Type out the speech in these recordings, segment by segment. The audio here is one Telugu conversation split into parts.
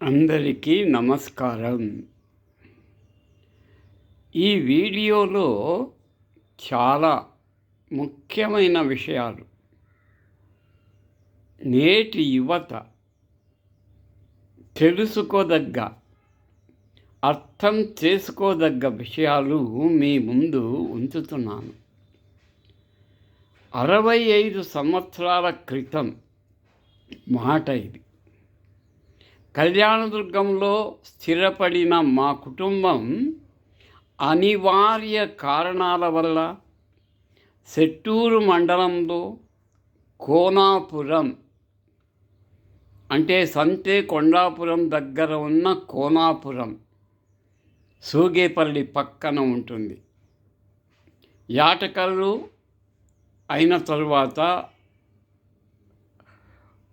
అందరికీ నమస్కారం. ఈ వీడియోలో చాలా ముఖ్యమైన విషయాలు. నేటి యువత తెలుసుకోదగ్గ అర్థం చేసుకోదగ్గ విషయాలు మీ ముందు ఉంచుతున్నాను. అరవై ఐదు సంవత్సరాల క్రితం మాట ఇది. కళ్యాణదుర్గంలో స్థిరపడిన మా కుటుంబం అనివార్య కారణాల వల్ల సెట్టూరు మండలంలో కోనాపురం అంటే సంతే కొండాపురం దగ్గర ఉన్న కోనాపురం సూగేపల్లి పక్కన ఉంటుంది. యాటకల్లు అయిన తరువాత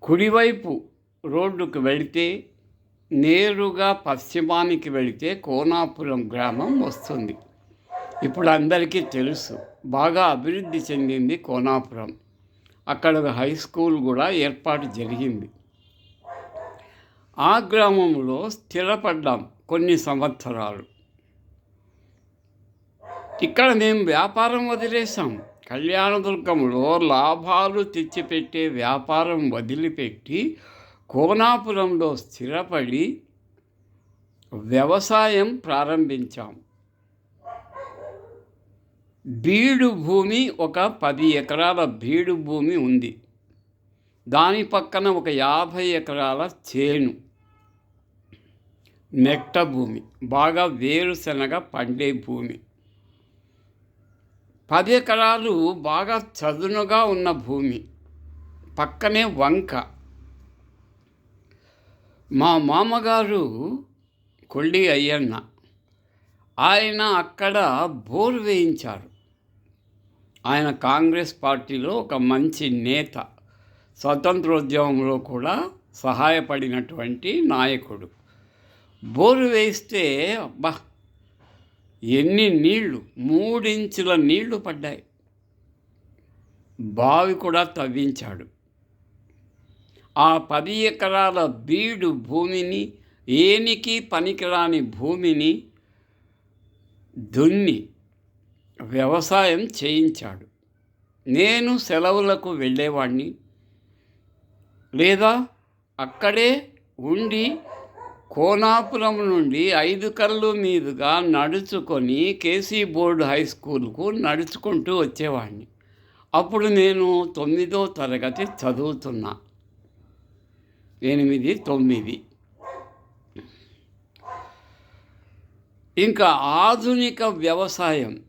కుడివైపు రోడ్డుకు వెళితే నేరుగా పశ్చిమానికి వెళితే కోనాపురం గ్రామం వస్తుంది. ఇప్పుడు అందరికీ తెలుసు బాగా అభివృద్ధి చెందింది కోనాపురం. అక్కడ ఒక హై స్కూల్ కూడా ఏర్పాటు జరిగింది. ఆ గ్రామంలో స్థిరపడ్డాం కొన్ని సంవత్సరాలు. ఇక్కడ మేము వ్యాపారం వదిలేసాం కళ్యాణదుర్గంలో లాభాలు తెచ్చిపెట్టే వ్యాపారం వదిలిపెట్టి కోనాపురంలో స్థిరపడి వ్యవసాయం ప్రారంభించాం. బీడు భూమి ఒక పది ఎకరాల బీడు భూమి ఉంది. దాని పక్కన ఒక యాభై ఎకరాల చేను మెట్ట భూమి బాగా వేరుశనగ పండే భూమి. పది ఎకరాలు బాగా చదునుగా ఉన్న భూమి. పక్కనే వంక మా మామగారు కొల్లి అయ్యన్న. ఆయన అక్కడ బోర్ వేయించారు. ఆయన కాంగ్రెస్ పార్టీలో ఒక మంచి నేత స్వతంత్రోద్యమంలో కూడా సహాయపడినటువంటి నాయకుడు. బోరు వేస్తే అబ్బా ఎన్ని నీళ్ళు మూడించుల నీళ్ళు పడ్డాయి. బావి కూడా తవ్వించాడు. ఆ పది ఎకరాల బీడు భూమిని ఏనికి పనికిరాని భూమిని దున్ని వ్యవసాయం చేయించాడు. నేను సెలవులకు వెళ్ళేవాడిని లేదా అక్కడే ఉండి కోనాపురం నుండి ఐదు కళ్ళు మీదుగా నడుచుకొని కేసీ బోర్డు హై స్కూల్కు నడుచుకుంటూ వచ్చేవాడిని అప్పుడు నేను తొమ్మిదో తరగతి చదువుతున్నా. ఎనిమిది తొమ్మిది. ఇంకా ఆధునిక వ్యవసాయం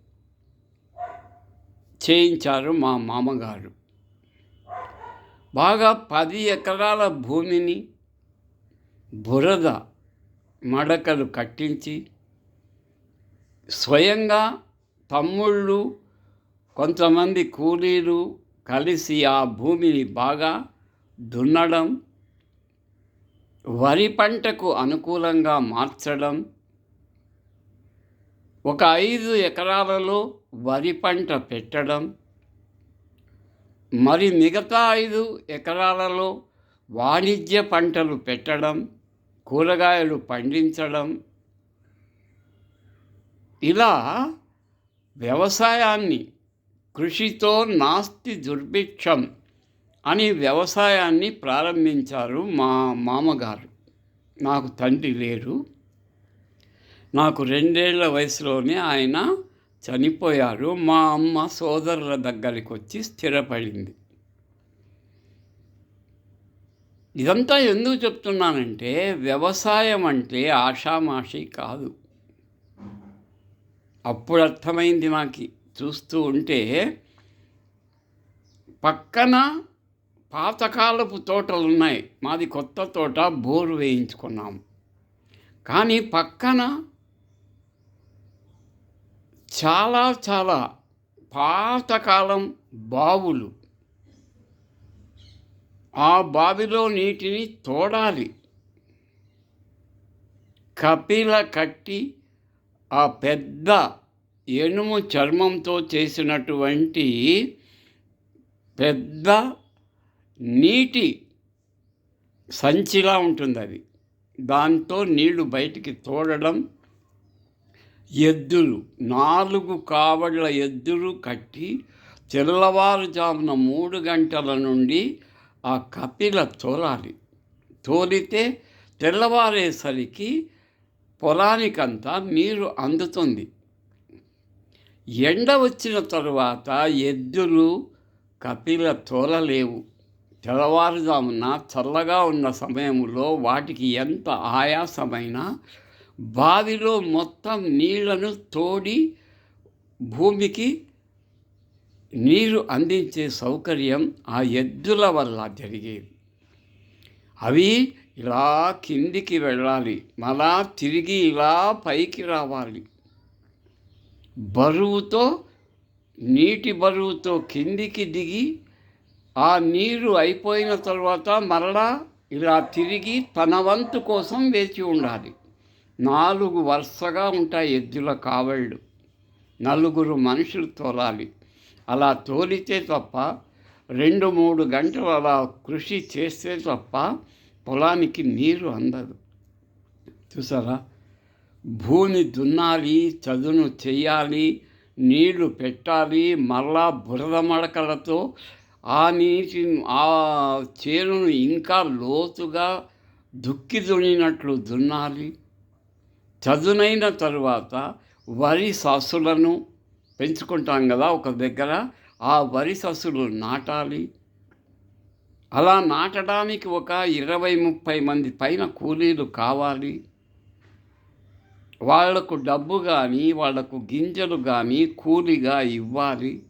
చేయించారు మా మామగారు. బాగా పది ఎకరాల భూమిని బురద మడకలు కట్టించి స్వయంగా తమ్ముళ్ళు కొంతమంది కూలీలు కలిసి ఆ భూమిని బాగా దున్నడం వరి పంటకు అనుకూలంగా మార్చడం. ఒక ఐదు ఎకరాలలో వరి పంట పెట్టడం. మరి మిగతా ఐదు ఎకరాలలో వాణిజ్య పంటలు పెట్టడం కూరగాయలు పండించడం. ఇలా వ్యవసాయాన్ని కృషితో నాస్తి దుర్భిక్షం అని వ్యవసాయాన్ని ప్రారంభించారు మా మామగారు. నాకు తండ్రి లేరు నాకు రెండేళ్ళ వయసులోనే ఆయన చనిపోయారు. మా అమ్మ సోదరుల దగ్గరికి వచ్చి స్థిరపడింది. ఇదంతా ఎందుకు చెప్తున్నానంటే వ్యవసాయం అంటే ఆషామాషి కాదు. అప్పుడు అర్థమైంది నాకు. చూస్తూ ఉంటే పక్కన పాతకాలపు తోటలు ఉన్నాయి మాది కొత్త తోట బోరు వేయించుకున్నాం. కానీ పక్కన చాలా చాలా పాతకాలం బావులు. ఆ బావిలో నీటిని తోడాలి. కపిల కట్టి ఆ పెద్ద ఎనుము చర్మంతో చేసినటువంటి పెద్ద నీటి సంచిలా ఉంటుంది అది. దాంతో నీళ్ళు బయటికి తోడడం ఎద్దులు నాలుగు కావళ్ళ ఎద్దులు కట్టి తెల్లవారుజామున మూడు గంటల నుండి ఆ కపిల తోలాలి. తోలితే తెల్లవారేసరికి పొలానికంతా నీరు అందుతుంది. ఎండ వచ్చిన తరువాత ఎద్దులు కపిల తోలలేవు. తెల్లవారుజామున చల్లగా ఉన్న సమయంలో వాటికి ఎంత ఆయాసమైనా బావిలో మొత్తం నీళ్ళను తోడి భూమికి నీరు అందించే సౌకర్యం ఆ ఎద్దుల వల్ల జరిగేది. అవి ఇలా కిందికి వెళ్ళాలి మళ్ళా తిరిగి ఇలా పైకి రావాలి. బరువుతో నీటి బరువుతో కిందికి దిగి ఆ నీరు అయిపోయిన తర్వాత మరలా ఇలా తిరిగి తన వంతు కోసం వేచి ఉండాలి. నాలుగు వరుసగా ఉంటాయి ఎద్దుల కావళ్ళు. నలుగురు మనుషులు తోలాలి. అలా తోలితే తప్ప రెండు మూడు గంటలు అలా కృషి చేస్తే తప్ప పొలానికి నీరు అందదు. చూసారా? భూమి దున్నాలి చదును చెయ్యాలి నీళ్ళు పెట్టాలి మళ్ళా బురద మడకలతో ఆ నీటి ఆ చేనును ఇంకా లోతుగా దుక్కి దున్నినట్లు దున్నాలి. చదునైన తరువాత వరి ససులను పెంచుకుంటాం కదా ఒక దగ్గర ఆ వరి ససులు నాటాలి. అలా నాటడానికి ఒక ఇరవై ముప్పై మంది పైన కూలీలు కావాలి. వాళ్ళకు డబ్బు కానీ వాళ్ళకు గింజలు కానీ కూలిగా ఇవ్వాలి.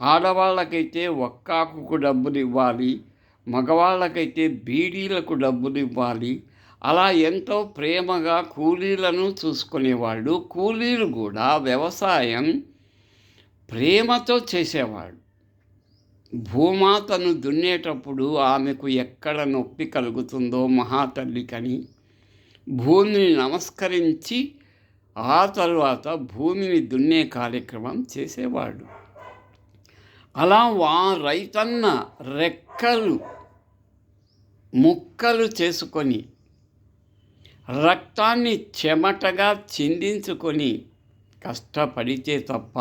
ఆడవాళ్ళకైతే ఒక్కాకుకు డబ్బులు ఇవ్వాలి మగవాళ్ళకైతే బీడీలకు డబ్బులు ఇవ్వాలి. అలా ఎంతో ప్రేమగా కూలీలను చూసుకునేవాళ్ళు. కూలీలు కూడా వ్యవసాయం ప్రేమతో చేసేవాడు భూమాతను దున్నేటప్పుడు ఆమెకు ఎక్కడ నొప్పి కలుగుతుందో మహాతల్లికని భూమిని నమస్కరించి ఆ తరువాత భూమిని దున్నే కార్యక్రమం చేసేవాడు. అలా వా రైతన్న రెక్కలు ముక్కలు చేసుకొని రక్తాన్ని చెమటగా చిందించుకొని కష్టపడితే తప్ప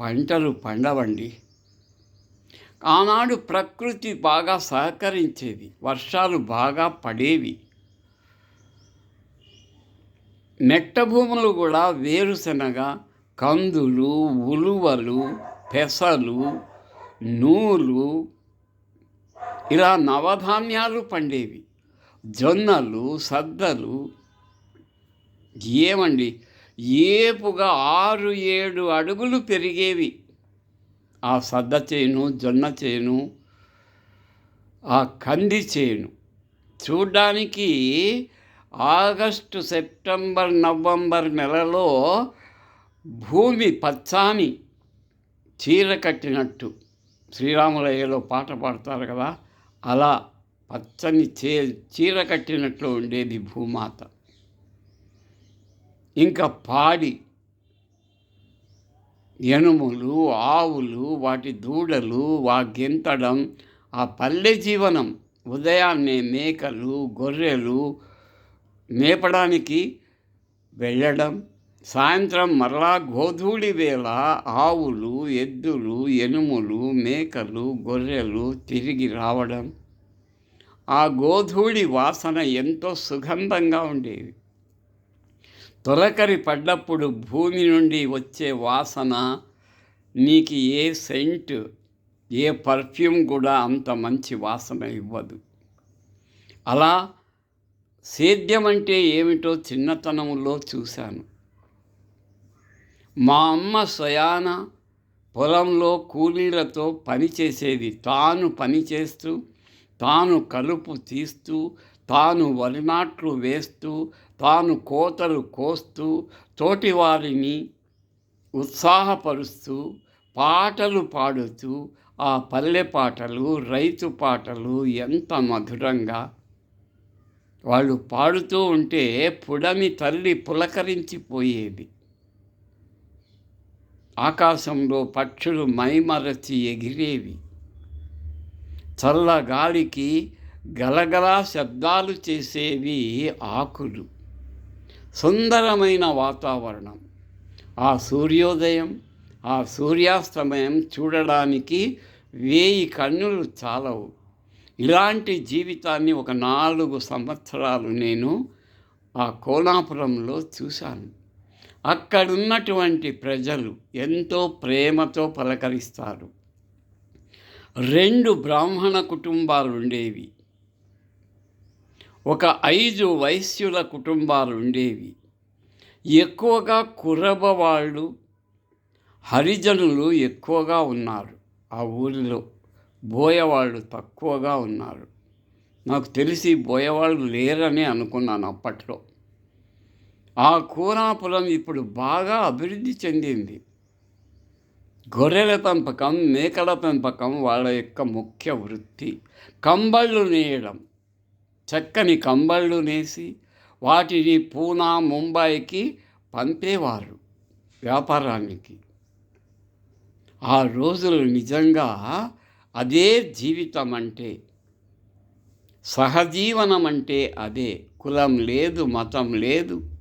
పంటలు పండవండి. ఆనాడు ప్రకృతి బాగా సహకరించేది వర్షాలు బాగా పడేవి. మెట్ట భూములు కూడా వేరుశనగ కందులు ఉలువలు పెసలు నూలు ఇలా నవధాన్యాలు పండేవి. జొన్నలు సద్దలు ఏమండి? ఏపుగా ఆరు ఏడు అడుగులు పెరిగేవి. ఆ సద్ద చేను జొన్న చేను ఆ కంది చేను. చూడ్డానికి ఆగస్టు సెప్టెంబర్ నవంబర్ నెలలో భూమి పచ్చాని చీర కట్టినట్టు శ్రీరాములయ్యలో పాట పాడతారు కదా అలా పచ్చని చే చీర కట్టినట్లు ఉండేది భూమాత. ఇంకా పాడి ఎనుములు ఆవులు వాటి దూడలు వా గెంతడం ఆ పల్లె జీవనం ఉదయాన్నే మేకలు గొర్రెలు మేపడానికి వెళ్ళడం సాయంత్రం మరలా గోధూళి వేళ ఆవులు ఎద్దులు ఎనుములు మేకలు గొర్రెలు తిరిగి రావడం. ఆ గోధూళి వాసన ఎంతో సుగంధంగా ఉండేది. తొలకరి పడ్డప్పుడు భూమి నుండి వచ్చే వాసన నీకు ఏ సెంట్ ఏ పర్ఫ్యూమ్ కూడా అంత మంచి వాసన ఇవ్వదు. అలా సేద్యం అంటే ఏమిటో చిన్నతనంలో చూశాను. మా అమ్మ స్వయాన పొలంలో కూలీలతో పని చేసేది. తాను పని చేస్తూ తాను కలుపు తీస్తూ తాను వరినాట్లు వేస్తూ తాను కోతలు కోస్తూ తోటివారిని ఉత్సాహపరుస్తూ పాటలు పాడుతూ ఆ పల్లె పాటలు రైతు పాటలు ఎంత మధురంగా. వాళ్ళు పాడుతూ ఉంటే పుడమి తల్లి పులకరించిపోయేది. ఆకాశంలో పక్షులు మైమరచి ఎగిరేవి. చల్ల గాలికి గలగలా శబ్దాలు చేసేవి ఆకులు. సుందరమైన వాతావరణం. ఆ సూర్యోదయం ఆ సూర్యాస్తమయం చూడడానికి వేయి కన్నులు చాలవు. ఇలాంటి జీవితాన్ని ఒక నాలుగు సంవత్సరాలు నేను ఆ కోనాపురంలో చూశాను. అక్కడున్నటువంటి ప్రజలు ఎంతో ప్రేమతో పలకరిస్తారు. రెండు బ్రాహ్మణ కుటుంబాలు ఉండేవి. ఒక ఐదు వైశ్యుల కుటుంబాలు ఉండేవి. ఎక్కువగా కురబ వాళ్ళు హరిజనులు ఎక్కువగా ఉన్నారు. ఆ ఊరిలో బోయవాళ్ళు తక్కువగా ఉన్నారు. నాకు తెలిసి బోయవాళ్ళు లేరని అనుకున్నాను అప్పట్లో. ఆ కూనాపురం ఇప్పుడు బాగా అభివృద్ధి చెందింది. గొర్రెల పెంపకం మేకల పెంపకం వాళ్ళ యొక్క ముఖ్య వృత్తి. కంబళ్ళు నేయడం. చక్కని కంబళ్ళు నేసి వాటిని పూనా ముంబైకి పంపేవారు వ్యాపారానికి. ఆ రోజులు నిజంగా అదే జీవితం అంటే సహజీవనం అంటే అదే. కులం లేదు మతం లేదు.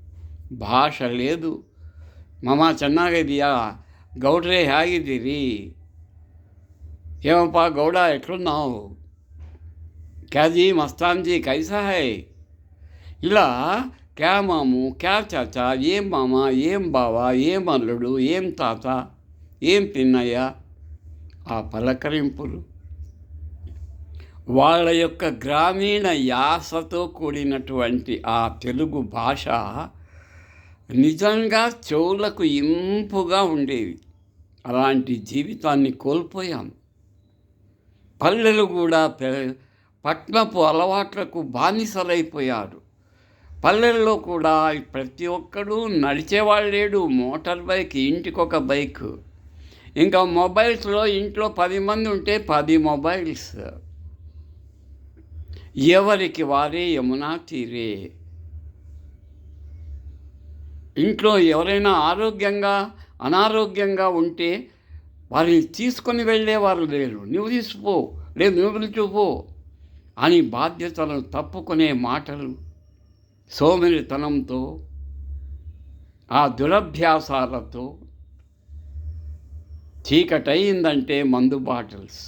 ಭಾಷ లేదు ಮಮ ಚೆನ್ನಾಗಿದೆಯಾ ಗೌಡ್ರೆ ಹೇಗಿದ್ದೀರಿ ఏమప్పా గౌడ ఎట్లున్నావు క్యాజీ మస్తాన్జీ కైసా హై ఇలా క్యా మాము క్యా చాచా ఏం మామ ఏం బావ ఏం అల్లుడు ఏం తాత ఏం పిన్నయ్య ఆ పలకరింపులు వాళ్ళ యొక్క గ్రామీణ యాసతో కూడినటువంటి ఆ తెలుగు భాష నిజంగా చెవులకు ఇంపుగా ఉండేవి. అలాంటి జీవితాన్ని కోల్పోయాం. పల్లెలు కూడా పట్నపు అలవాట్లకు బానిసలైపోయారు. పల్లెల్లో కూడా ప్రతి ఒక్కడు నడిచేవాళ్ళు లేడు మోటార్ బైక్ ఇంటికొక బైక్. ఇంకా మొబైల్స్లో ఇంట్లో పది మంది ఉంటే పది మొబైల్స్. ఎవరికి వారే యమునా తీరే. ఇంట్లో ఎవరైనా ఆరోగ్యంగా అనారోగ్యంగా ఉంటే వారిని తీసుకొని వెళ్ళేవారు లేరు. నువ్వు తీసిపో లేదు నువ్వు పిలుచుపో అని బాధ్యతలను తప్పుకునే మాటలు సోమరితనంతో ఆ దురభ్యాసాలతో చీకటయిందంటే మందు బాటిల్స్.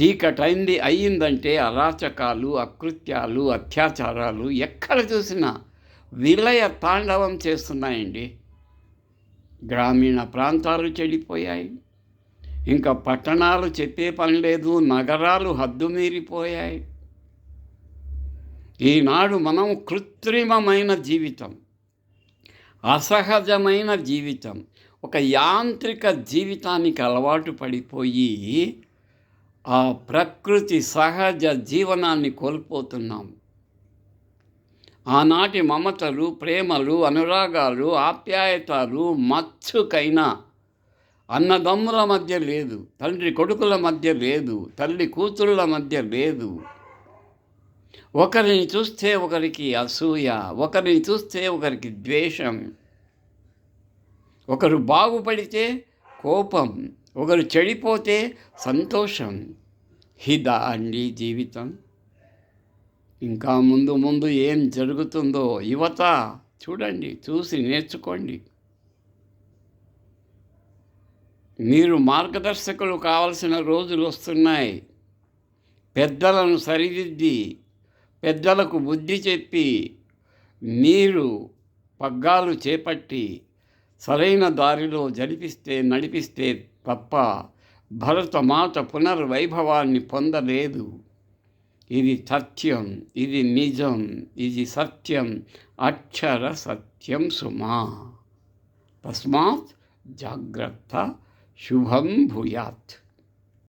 చీకటైంది అయ్యిందంటే అరాచకాలు అకృత్యాలు అత్యాచారాలు ఎక్కడ చూసినా విలయ తాండవం చేస్తున్నాయండి. గ్రామీణ ప్రాంతాలు చెడిపోయాయి. ఇంకా పట్టణాలు చెప్పే పని లేదు నగరాలు హద్దుమీరిపోయాయి ఈనాడు మనం కృత్రిమమైన జీవితం అసహజమైన జీవితం ఒక యాంత్రిక జీవితానికి అలవాటు పడిపోయి ఆ ప్రకృతి సహజ జీవనాన్ని కోల్పోతున్నాం. ఆనాటి మమతలు ప్రేమలు అనురాగాలు ఆప్యాయతలు మచ్చుకైనా అన్నదమ్ముల మధ్య లేదు తండ్రి కొడుకుల మధ్య లేదు తల్లి కూతుళ్ళ మధ్య లేదు. ఒకరిని చూస్తే ఒకరికి అసూయ ఒకరిని చూస్తే ఒకరికి ద్వేషం. ఒకరు బాగుపడితే కోపం ఒకరు చెడిపోతే సంతోషం. హిద అండి జీవితం. ఇంకా ముందు ముందు ఏం జరుగుతుందో యువత చూడండి చూసి నేర్చుకోండి. మీరు మార్గదర్శకులు కావలసిన రోజులు వస్తున్నాయి. పెద్దలను సరిదిద్ది పెద్దలకు బుద్ధి చెప్పి మీరు పగ్గాలు చేపట్టి సరైన దారిలో జరిపిస్తే నడిపిస్తే తప్ప భరతమాత పునర్వైభవాన్ని పొందలేదు. ఇది సత్యం ఇది నిజం ఇది సత్యం అక్షర సత్యం సుమా తస్మాత్ జాగ్రత్త శుభం భూయాత్